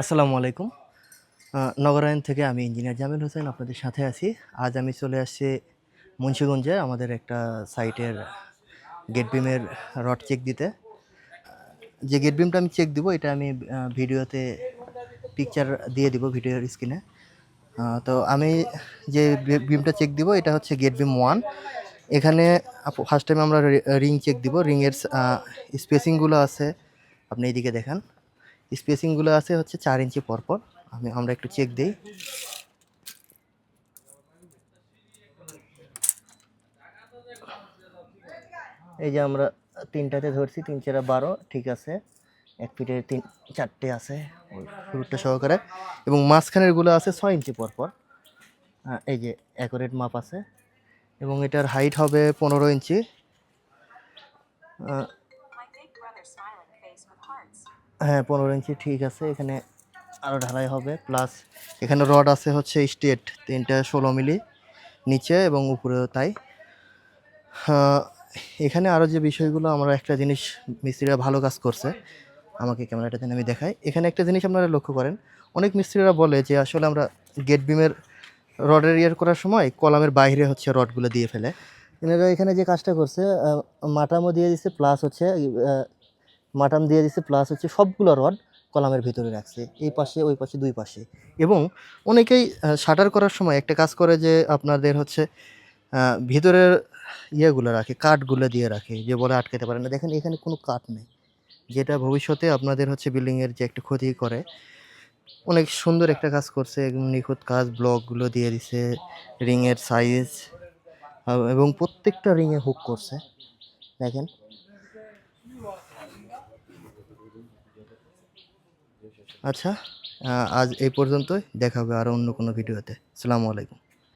আসসালামু আলাইকুম। নগরায়ণ থেকে আমি ইঞ্জিনিয়ার জামিল হোসেন আপনাদের সাথে আছি। আজ আমি চলে আসছি মুন্সিগঞ্জে আমাদের একটা সাইটের গেট বিমের রড চেক দিতে। যে গেট বিমটা আমি চেক দিব, এটা আমি ভিডিওতে পিকচার দিয়ে দিব ভিডিওর স্ক্রিনে তো আমি যে বিমটা চেক দিব, এটা হচ্ছে গেট বিম ওয়ান এখানে ফার্স্ট টাইম আমরা রিং চেক দিব। রিংয়ের স্পেসিংগুলো আছে। আপনি এইদিকে দেখান। স্পেসিংগুলো আছে হচ্ছে চার ইঞ্চি পরপর। আমি, আমরা একটু চেক দিই। এই যে আমরা তিনটাতে ধরছি, তিন চারা বারো, ঠিক আছে। এক ফিটের তিন, চারটে আছে, ওই রুটটা সহকারে। এবং মাঝখানেরগুলো আছে ছয় ইঞ্চি পরপর। এই যে অ্যাকোরেট মাপ আছে। এবং এটার হাইট হবে পনেরো ইঞ্চি হ্যাঁ পনেরো ইঞ্চি ঠিক আছে এখানে আরও ঢালাই হবে। প্লাস এখানে রড আছে হচ্ছে স্টেট তিনটা ষোলো মিলি নিচে এবং উপরেও তাই। এখানে আরও যে বিষয়গুলো আমরা একটা জিনিস মিস্ত্রিরা ভালো কাজ করছে। আমাকে ক্যামেরাটা ক্যামেরাটাতে আমি দেখাই। এখানে একটা জিনিস আপনারা লক্ষ্য করেন অনেক মিস্ত্রিরা বলে যে আসলে আমরা গেট বিমের রডের ইয়ের করার সময় কলামের বাইরে হচ্ছে রডগুলো দিয়ে ফেলে। এনারা এখানে যে কাজটা করছে আহ, মাটামও দিয়ে দিচ্ছে প্লাস হচ্ছে মাটাম দিয়ে দিছে প্লাস হচ্ছে সবগুলো রড কলামের ভিতরে রাখছে, এই পাশে, ওই পাশে, দুই পাশে। এবং অনেকেই শাটার করার সময় একটা কাজ করে যে আপনাদের হচ্ছে ভিতরের ইয়েগুলো রাখে, কাঠগুলো দিয়ে রাখে, যে বলে আটকাতে পারে না। দেখেন, এখানে কোনো কাঠ নেই। যেটা ভবিষ্যতে আপনাদের হচ্ছে বিল্ডিংয়ের যে একটা ক্ষতি করে, অনেক সুন্দর একটা কাজ করছে নিখুঁত কাজ, ব্লকগুলো দিয়ে দিছে, রিংয়ের সাইজ এবং প্রত্যেকটা রিংয়ে হুক করছে। দেখেন। আচ্ছা আজ এই পর্যন্তই। দেখা হবে আরও অন্য কোনো ভিডিওতে। আসসালামু আলাইকুম।